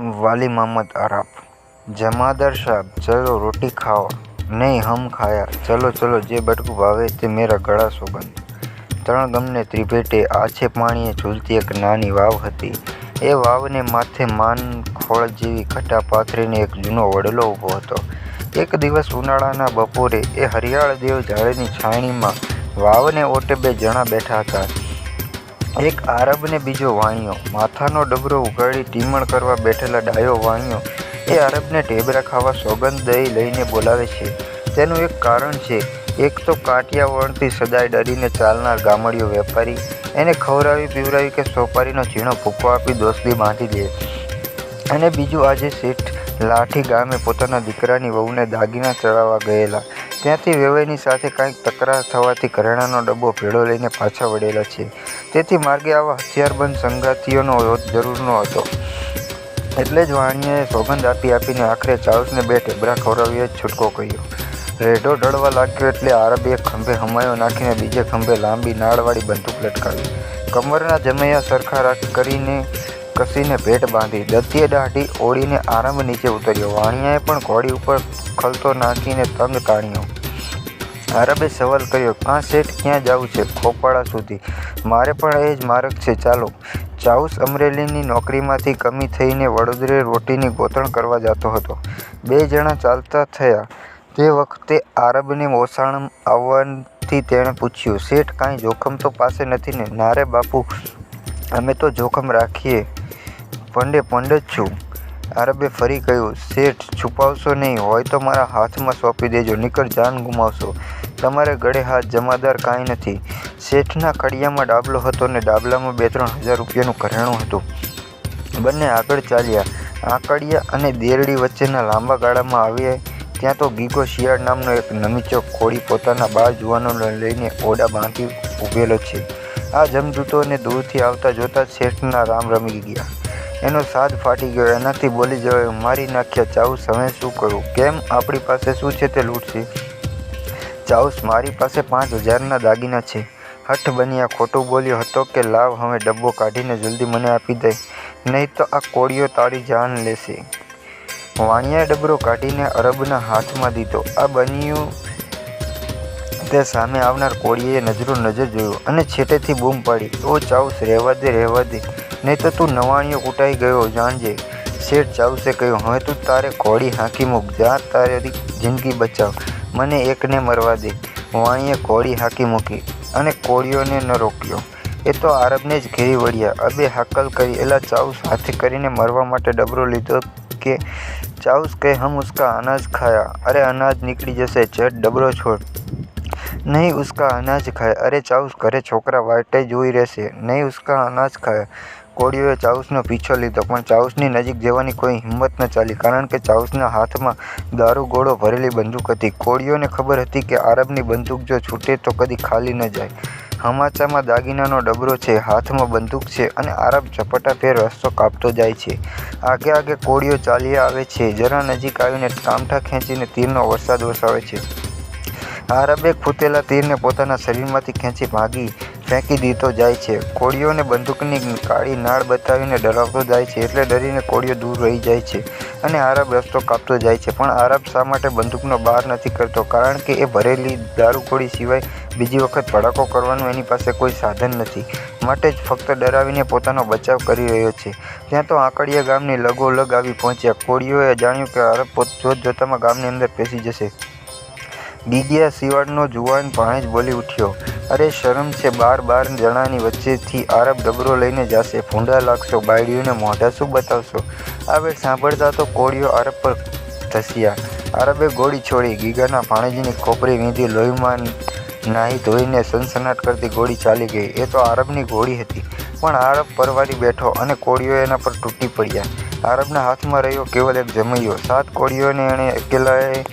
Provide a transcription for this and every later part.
वाली मोहम्मद आराफ जमादार साहब चलो रोटी खाओ નહીં હમ ખાયા ચલો ચલો જે બટકું ભાવે તે મેરા ગળા સોગંદ ત્રણ ગમને ત્રિભેટે આછે પાણીએ ઝૂલતી એક નાની વાવ હતી એ વાવને માથે માન ખોળ જેવી ઘટા પાથરીને એક જૂનો વડલો ઊભો હતો એક દિવસ ઉનાળાના બપોરે એ હરિયાળ દેવ ઝાડની છાયણીમાં વાવને ઓટે બે જણા બેઠા હતા એક આરબ ને બીજો વાણિયો. માથાનો ડબરો ઉગાડી ટીમણ કરવા બેઠેલા ડાયો વાણિયો એ આરબને ઢેબરા ખાવા સોગંદ દઈ લઈને બોલાવે છે. તેનું એક કારણ છે, એક તો કાઠિયાવાડથી સદાય ડરીને ચાલનાર ગામડિયો વેપારી એને ખવડાવી પીવડાવી કે સોપારીનો ઝીણો ભૂકો આપી દોસ્તી બાંધી દે. અને બીજું આજે શેઠ લાઠી ગામે પોતાના દીકરાની વહુને દાગીના ચડાવવા ગયેલા. ત્યાંથી વેવાઈની સાથે કાંઈક તકરાર થવાથી ઘરેણાનો ડબ્બો ભેળો લઈને પાછા વળેલા છે. તેથી માર્ગે આવા હથિયારબંધ સંગાતીઓનો જરૂર ન હતો. એટલે જ વાણીએ સોગંદ આપી આપીને આખરે ચાર્લ્સને બે ઠેબરા ખવડાવીએ જ છૂટકો કર્યો. રેઢો ઢળવા લાગ્યો એટલે આરબે એક ખંભે હમાયો નાખીને બીજે ખંભે લાંબી નાળવાળી બંદૂક લટકાવી. કમરના જમૈયા સરખા કરીને કસીને ભેટ બાંધી. દત્તીએ દાઢી ઓળીને આરામ નીચે ઉતર્યો. વાણિયાએ પણ ઘોડી ઉપર ખલતો નાખીને તંગ તાણ્યો. આરબે સવાલ કર્યો કાં શેઠ ક્યાં જવું છે ખોપાળા સુધી? મારે પણ એ જ માર્ગ છે, ચાલો. ચાઉસ અમરેલીની નોકરીમાંથી કમી થઈને વડોદરે રોટીની ગોતણ કરવા જતો હતો. બે જણા ચાલતા થયા. તે વખતે આરબને મોસાણ આવવાથી તેણે પૂછ્યું, શેઠ, કાંઈ જોખમ તો પાસે નથી ને? નારે બાપુ, અમે તો જોખમ રાખીએ. પંડે પંડ જ છું. આરબે ફરી કહ્યું, શેઠ, છુપાવશો નહીં, હોય તો મારા હાથમાં સોંપી દેજો, નીકળ, જાન ગુમાવશો. તમારે ગળે હાથ જમાદાર કાંઈ નથી. શેઠના કડિયામાં ડાબલો હતો ને ડાબલામાં બે ત્રણ હજાર રૂપિયાનું ઘરેણું હતું. બંને આગળ ચાલ્યા. આંકડિયા અને દેરડી વચ્ચેના લાંબા ગાળામાં આવ્યા ત્યાં તો ગીગો શિયાળ નામનો એક નમીચો ખોડી પોતાના બાર જુવાનોને લઈને ઓડા બાંધી ઊભેલો છે. આ જમદૂતોને દૂરથી આવતા જોતા શેઠના રામ રમી ગયા. એનો સાદ ફાટી ગયો. એનાથી બોલી જવાય, મારી નાખ્યા ચાવું સમય શું કરું? કેમ? આપણી પાસે શું છે તે લૂંટશે? ચાઉસ મારી પાસે પાંચ હજારના દાગીના છે. હઠ બન્યા ખોટું બોલ્યો હતો કે, લાવ, હવે ડબ્બો કાઢીને જલ્દી મને આપી દે. નહીં તો આ કોળીઓ તારી જાન લેશે. વાણિયાએ ડબરો કાઢીને અરબના હાથમાં દીધો. આ બન્યું તે સામે આવનાર કોળીએ નજરો નજર જોયો અને છેટેથી બૂમ પાડી. ઓ ચાઉસ રહેવા દે રહેવા દે. નહીં તો તું નવાણીઓ કૂટાઈ ગયો, જાણજે. શેઠ ચાઉસે કહ્યું, હવે તું તારે ઘોડી હાંકી મૂક. જા, તારી જિંદગી બચાવ. મને એકને મરવા દે. વાણીએ કોળી હાંકી મૂકી અને કોળીઓને ન રોક્યો. એ તો આરબને જ ઘેરી વળ્યા. અબે હાકલ કરી એલા ચાઉસ હાથે કરીને મરવા માટે ડબરો લીધો કે, ચાઉસ કહે હમ ઉસકા અનાજ ખાયા. અરે અનાજ નીકળી જશે. જટ ડબરો છોડ. નહીં ઉસકા અનાજ ખાય. અરે ચાઉસ ઘરે છોકરા વાટે જોઈ રહેશે. નહીં ઉસકા અનાજ ખાયા. કોળીઓએ ચાઉસનો પીછો લીધો, પણ ચાઉસની નજીક જવાની કોઈ હિંમત ન ચાલી, કારણ કે ચાઉસના હાથમાં દારૂ ગોળો ભરેલી બંદૂક હતી. કોળીઓને ખબર હતી કે આરબની બંદૂક જો છૂટે તો કદી ખાલી ન જાય. હમાચામાં દાગીનાનો ડબરો છે, હાથમાં બંદૂક છે અને આરબ ઝપટાફેર રસ્તો કાપતો જાય છે. આગે આગે કોળીઓ ચાલી આવે છે, જરા નજીક આવીને કામઠા ખેંચીને તીરનો વરસાદ વરસાવે છે. આરબે ફૂટેલા તીરને પોતાના શરીરમાંથી ખેંચી ભાગી ફેંકી દીધો જાય છે. કોળીઓને બંદૂકની કાળી નાળ બતાવીને ડરાવતો જાય છે એટલે ડરીને કોળીઓ દૂર રહી જાય છે અને આરબ રસ્તો કાપતો જાય છે. પણ આરબ શા માટે બંદૂકનો બહાર નથી કરતો? કારણ કે એ ભરેલી દારૂગોળી સિવાય બીજી વખત ભડાકો કરવાનું એની પાસે કોઈ સાધન નથી. માટે જ ફક્ત ડરાવીને પોતાનો બચાવ કરી રહ્યો છે. ત્યાં તો આંકડિયા ગામની લગોલગ આવી પહોંચ્યા. કોળીઓએ જાણ્યું કે આરબ જોત જોતામાં ગામની અંદર પેસી જશે. ગીગિયા સિવાળનો જુવાન ભાણેજ બોલી ઉઠ્યો, અરે, શરમ છે બાર બાર જણાની વચ્ચેથી આરબ ડબરો લઈને જાશે. ભૂંડા લાગશો, બાયડીઓને મોઢા શું બતાવશો? આ વેટ સાંભળતા તો કોળીઓ આરબ પર ધસ્યા. આરબે ગોળી છોડી ગીગાના ભાણેજીની ખોપરી વીંધી લોહીમાં નાહી ધોઈને સનસનાટ કરતી ગોળી ચાલી ગઈ. એ તો આરબની ગોળી હતી, પણ આરબ પરવારી બેઠો અને કોળીઓ એના પર તૂટી પડ્યા. આરબના હાથમાં રહ્યો કેવલ એક જમૈયો. સાત કોળીઓને એણે અકેલાએ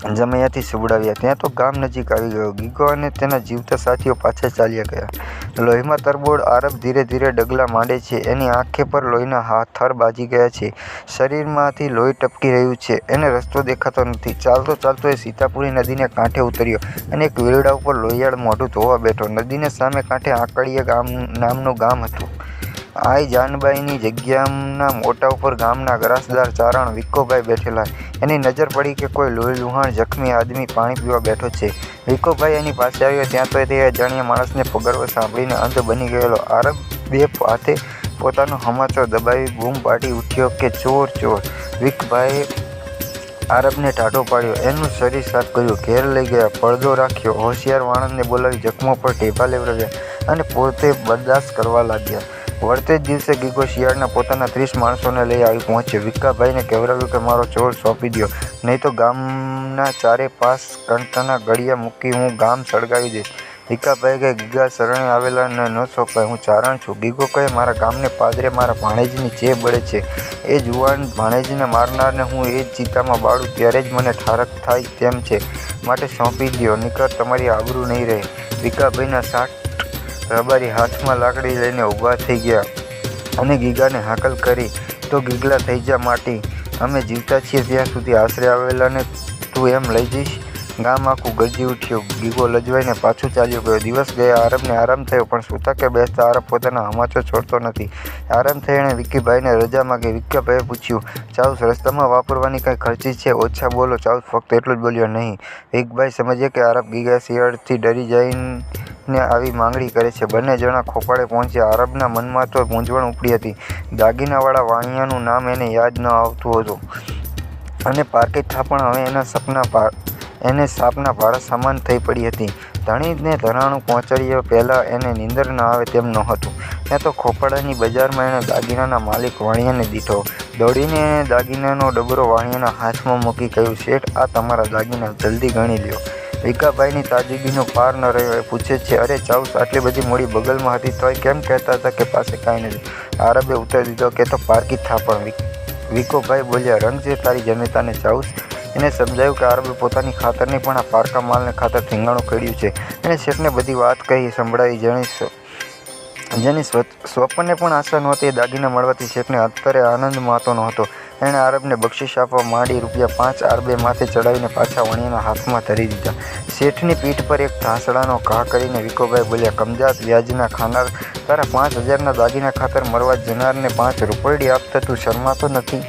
જમૈયાથી સુવડાવ્યા ત્યાં તો ગામ નજીક આવી ગયો. ગીગો અને તેના જીવતા સાથીઓ પાછા ચાલ્યા ગયા. લોહીમાં તરબોળ આરબ ધીરે ધીરે ડગલા માંડે છે. એની આંખે પર લોહીના હાથ થર બાજી ગયા છે. શરીરમાંથી લોહી ટપકી રહ્યું છે. એને રસ્તો દેખાતો નથી. ચાલતો ચાલતો એ સીતાપુરી નદીને કાંઠે ઉતર્યો અને એક વેરડા ઉપર લોહિયાળ મોઢું ધોવા બેઠો. નદીને સામે કાંઠે આંકડીયા ગામ નામનું ગામ હતું. આઈ જાનબાઈની જગ્યાના મોટા ઉપર ગામના ગ્રાસદાર ચારણ વિક્કોભાઈ બેઠેલા. એની નજર પડી કે કોઈ લોહીલુહાણ જખમી આદમી પાણી પીવા બેઠો છે. વિક્કોભાઈ એની પાસે આવ્યો ત્યાં તો તે અજાણ્યા માણસને પગરવો સાંભળીને અંત બની ગયેલો આરબ બે હાથે પોતાનો હમાચો દબાવી બૂમ પાડી ઉઠ્યો કે ચોર ચોર! વિક્કભાઈએ આરબને ટાઢો પાડ્યો, એનું શરીર સાફ કર્યું, ઘેર લઈ ગયા, પડદો રાખ્યો, હોશિયાર વાણંદને બોલાવી જખમો પર ટેપા લેવડાવ્યા અને પોતે બરદાસ્ત કરવા લાગ્યા. વળતે જ દિવસે ગીગો શિયાળના પોતાના ત્રીસ માણસોને લઈ આવી પહોંચ્યો. વિક્કાભાઈને કહેવરાવ્યું કે મારો ચોર સોંપી દ્યો, નહીં તો ગામના ચારે પાસ કંટાના ગળિયા મૂકી હું ગામ સળગાવી દઈશ. વિક્કાભાઈ કહે ગીગા શરણે આવેલા ન સોંપાય, હું ચારણ છું. ગીગો કહે મારા ગામને પાદરે મારા ભાણેજની જે બળે છે. એ જુવાન ભાણેજને મારનારને હું એ જ ચિતામાં બાળું ત્યારે જ મને ઠારક થાય તેમ છે. માટે સોંપી દ્યો, નહીતર તમારી આબરૂ નહીં રહે. ભીકાભાઈના સાઠ રબારી હાથમાં લાકડી લઈને ઊભા થઈ ગયા અને ગીગાને હાકલ કરી તો ગીગલા થઈ જા માટી, અમે જીવતા છીએ ત્યાં સુધી આશરે આવેલાને તું એમ લઈ જઈશ? ગામ આખું ગરજી ઉઠ્યું. ગીગો લજવાઈને પાછું ચાલ્યો ગયો. દિવસ ગયા. આરબને આરામ થયો, પણ સૂતા કે બેસતા આરબ પોતાના હમાચો છોડતો નથી. આરામ થઈ એણે વિક્કીભાઈને રજા માંગી. વિક્કાભાઈએ પૂછ્યું, ચાઉસ રસ્તામાં વાપરવાની કાંઈ ખર્ચી છે? ઓછા બોલો. ચાઉસ ફક્ત એટલું જ બોલ્યો, નહીં. વિકભાઈ સમજ્યા કે આરબ ગીગા શિયાળથી ડરી જઈને આવી માંગણી કરે છે. બંને જણા ખોપાળે પહોંચ્યા. આરબના મનમાં તો મૂંઝવણ ઉપડી હતી. દાગીનાવાળા વાણિયાનું નામ એને યાદ ન આવતું હતું અને પારકી થાપણ હવે એના સપના એને સાપના ભારત સમાન થઈ પડી હતી. ધણીને ધરાણું પહોંચાડ્યા પહેલાં એને નીંદર ન આવે તેમ નહોતું. ત્યાં તો ખોપાળાની બજારમાં એણે દાગીનાના માલિક વાણિયાને દીધો દોડીને એણે દાગીનાનો ડબરો વાણિયાના હાથમાં મૂકી કહ્યું, શેઠ આ તમારા દાગીના, જલ્દી ગણી લ્યો. વિક્કાભાઈની તાજગીનો પાર ન રહ્યો. એ પૂછે છે, અરે ચાઉસ આટલી બધી મૂડી બગલમાં હતી તોય કેમ કહેતા હતા કે પાસે કાંઈ નથી? આરબે ઉતરી દીધો કે તો પારકી થાપણ. વિકોભાઈ બોલ્યા, રંગ છે તારી જનતાને ચાઉસ! એને સમજાયું કે આરબે પોતાની ખાતરની પણ આ પારકા માલને ખાતર ધીંગાણું કર્યું છે. એને શેઠને બધી વાત કહી સંભળાવી જેની સ્વપ્નને પણ આશા નહોતી. એ દાગીના મળવાથી શેઠને અત્યારે આનંદ માતો નહોતો. એણે આરબને બક્ષિસ આપવા માંડી. રૂપિયા પાંચ આરબે માથે ચડાવીને પાછા વણિયાના હાથમાં ધરી દીધા. શેઠની પીઠ પર એક ઢાંસડાનો ઘા કરીને વિકોભાઈ બોલ્યા, કમજાત વ્યાજના ખાનાર! તારા પાંચ હજારના દાગીના ખાતર મરવા જનારને પાંચ રૂપરડી આપતા તું શરમાતો નથી?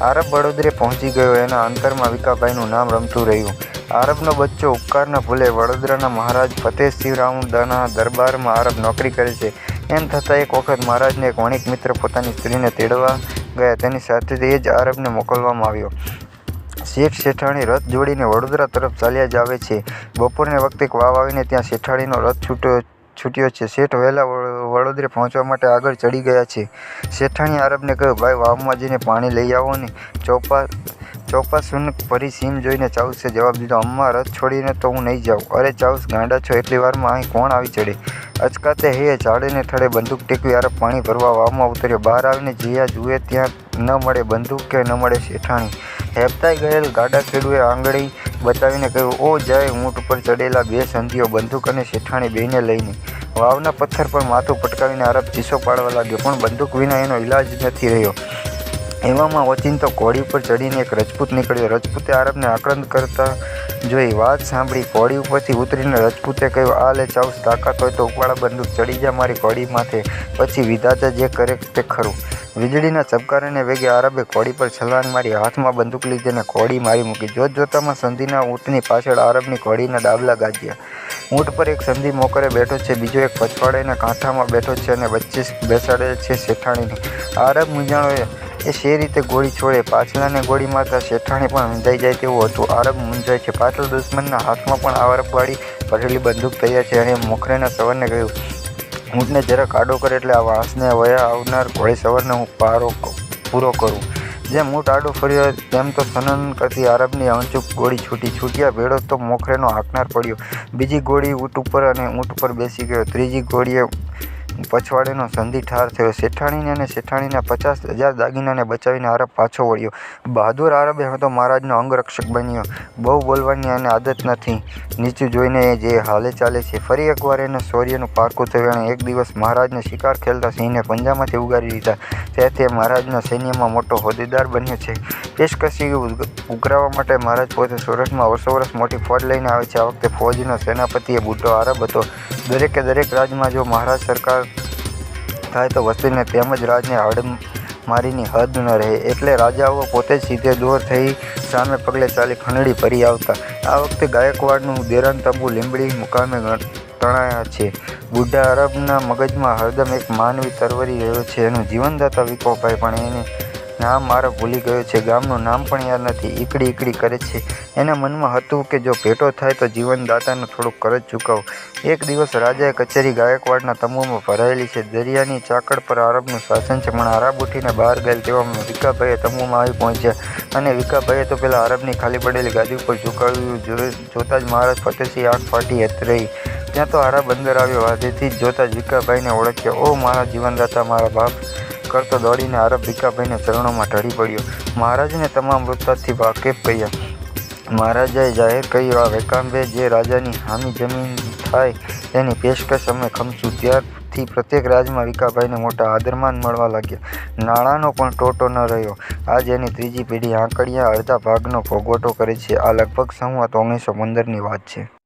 આરબ વડોદરે પહોંચી ગયો. એના અંતરમાં વિકાભાઈનું નામ રમતું રહ્યું. આરબનો બચ્ચો ઉપકારના ભૂલે. વડોદરાના મહારાજ ફતેહસિંહરાવના દરબારમાં આરબ નોકરી કરે છે. એમ છતાં એક વખત મહારાજને એક વણિક મિત્ર પોતાની સ્ત્રીને તેડવા ગયા. તેની સાથે એ જ આરબને મોકલવામાં આવ્યો. શેઠ શેઠાણી રથ જોડીને વડોદરા તરફ ચાલ્યા જ આવે છે. બપોરને વખતે વાવ આવીને ત્યાં શેઠાણીનો રથ છૂટ્યો છૂટ્યો છે. શેઠ વહેલા વડોદરે પહોંચવા માટે આગળ ચડી ગયા છે. શેઠાણી આરબને કહ્યું, ભાઈ વાવમાં જઈને પાણી લઈ આવો ને! ચોપાસુનક ભરી સીમ જોઈને ચાઉસે જવાબ દીધો, અમ્મા રથ છોડીને તો હું નહીં જાઉં. અરે ચાઉસ ગાંડા છો? એટલી વારમાં અહીં કોણ આવી ચડે? અચકાતે હૈયે ઝાડેને થડે બંદૂક ટેકવી આરે પાણી ભરવા વાવમાં ઉતર્યો. બહાર આવીને જ્યાં જુએ ત્યાં ન મળે બંદૂક કે ન મળે શેઠાણી. હેબતાઈ ગયેલ ગાડા ગાડાખેડૂએ આંગળી બતાવીને કહ્યું, ઓ જય! ઊંટ ઉપર ચડેલા બે સંધિઓ બંદૂક અને શેઠાણી બેને લઈને. વાવના પથ્થર પર માથું પટકાવીને આરબ ચીસો પાડવા લાગ્યો. પણ બંદૂક વિના એનો ઈલાજ નથી રહ્યો. એવામાં ઓચિંતો ઘોડી ઉપર ચડીને એક રજપૂત નીકળ્યો. રજપૂતે આરબને આક્રંદ કરતા જોઈ વાત સાંભળી. ઘોડી ઉપરથી ઉતરીને રજપૂતે કહ્યું, આ લે ચાઉસ! તાકાત હોય તો ઉપાડા બંદૂક, ચડી જા મારી ઘોડી માથે, પછી વિધાતા જે કરે તે ખરું. વીજળીના ચબકારાને વેગે આરબે ઘોડી પર છલાંગ મારી. હાથમાં બંદૂક લીધી અને ઘોડી મારી મૂકી. જોત જોતામાં સંધિના ઊંટની પાછળ આરબની ઘોડીના ડાબલા ગાજ્યા. ઊંટ પર એક સંધી મોકરે બેઠો છે, બીજો એક પછવાડેના કાંઠામાં બેઠો છે અને વચ્ચે બેસાડેલ છે શેઠાણીને. આરબ મૂંઝાણો એ જે રીતે ગોળી છોડે? પાછલાને ગોળી મારતા શેઠાણી પણ મૂંઝાઈ જાય તેવું હતું. આરબ મૂંઝાય છે. પાછળ દુશ્મનના હાથમાં પણ આરબવાળી ભરેલી બંદૂક તૈયાર છે. અને મોખરેના સવારને કહ્યું, ઊંટને જરાક આડો કરે એટલે આ વાંસને વયા આવનાર ઘોડેસવારને હું પૂરો કરું. જેમ ઊંટ આડો ફર્યો તેમ તો સનન કરતી આરબની અણચૂક ગોળી છૂટી. છૂટ્યા ભેળો તો મોખરેનો હાંકનાર પડ્યો. બીજી ગોળી ઊંટ ઉપર અને ઊંટ પર બેસી ગયો. ત્રીજી ગોળીએ પછવાડેનો સંધિ ઠાર થયો. શેઠાણીને અને શેઠાણીના પચાસ હજાર દાગીનાને બચાવીને આરબ પાછો વળ્યો. બહાદુર આરબ હવે તો મહારાજનો અંગરક્ષક બન્યો. બહુ બોલવાની અને આદત નથી. નીચું જોઈને જે હાલે ચાલે છે. ફરી એકવાર એને શૌર્યનું પારકું થયું. અને એક દિવસ મહારાજને શિકાર ખેલતા સિંહને પંજામાંથી ઉગારી દીધા ત્યારથી તે મહારાજના સૈન્યમાં મોટો હોદ્દેદાર બન્યો છે. પેશકશી ઉઘરાવવા માટે મહારાજ પોતે સુરતમાં વર્ષો વર્ષ મોટી ફોજ લઈને આવે છે. આ વખતે ફોજનો સેનાપતિ એ આરબ હતો. દરેકે દરેક રાજમાં જો મહારાજ સરકાર થાય તો વસ્તીને તેમજ રાજને હાડમારીની હદ ન રહે એટલે રાજાઓ પોતે સીધે દોર થઈ સામે પગલે ચાલી ખંડડી ફરી આવતા. આ વખતે ગાયકવાડનું દેરાંતંબુ લીંબડી મુકામે તણાયા છે. બુઢા અરબના મગજમાં હરદમ એક માનવી તરવરી રહ્યો છે એનું જીવનદાતા વિકોભાઈ પણ એને નામ આરબ ભૂલી ગયો છે. ગામનું નામ પણ યાદ નથી. ઈકડી ઈકડી કરે છે. એના મનમાં હતું કે જો ભેટો થાય તો જીવનદાતાનું થોડુંક કરજ ચૂકવ એક દિવસ રાજાએ કચેરી ગાયકવાડના તંબુમાં ભરાયેલી છે. દરિયાની ચાકળ પર આરબનું શાસન છે, પણ આરબ ઉઠીને બહાર ગયેલ તેવામાં વિકાભાઈ તંબુમાં આવી પહોંચ્યા અને વિકાભાઈએ તો પેલા આરબની ખાલી પડેલી ગાદી ઉપર ઝુકાવ્યું. જોતાં જ મહારાજ ફતેહસિંહની આંખ ફાટી રહી. ત્યાં તો આરબ અંદર આવ્યો. હાથેથી જોતાં જ વિકાભાઈને ઓળખ્યા. ઓ મારા જીવનદાતા, મારા બાપ કરતો દોડીને આરબ ભીખાભાઈને ચરણોમાં ઢળી પડ્યો. મહારાજને તમામ વૃત્તાથી વાકેફ કહ્યા મહારાજાએ જાહેર કહ્યું આ વિકાભાઈ જે રાજાની હામી જમીન થાય તેની પેશકશ અમે ખમશું. ત્યારથી પ્રત્યેક રાજમાં વિકાભાઈને મોટા આદરમાન મળવા લાગ્યા. નાણાંનો પણ ટોટો ન રહ્યો. આજ એની ત્રીજી પેઢી આંકડિયા અડધા ભાગનો ભોગવટો કરે છે. આ લગભગ સંવત ઓગણીસો પંદરની વાત છે.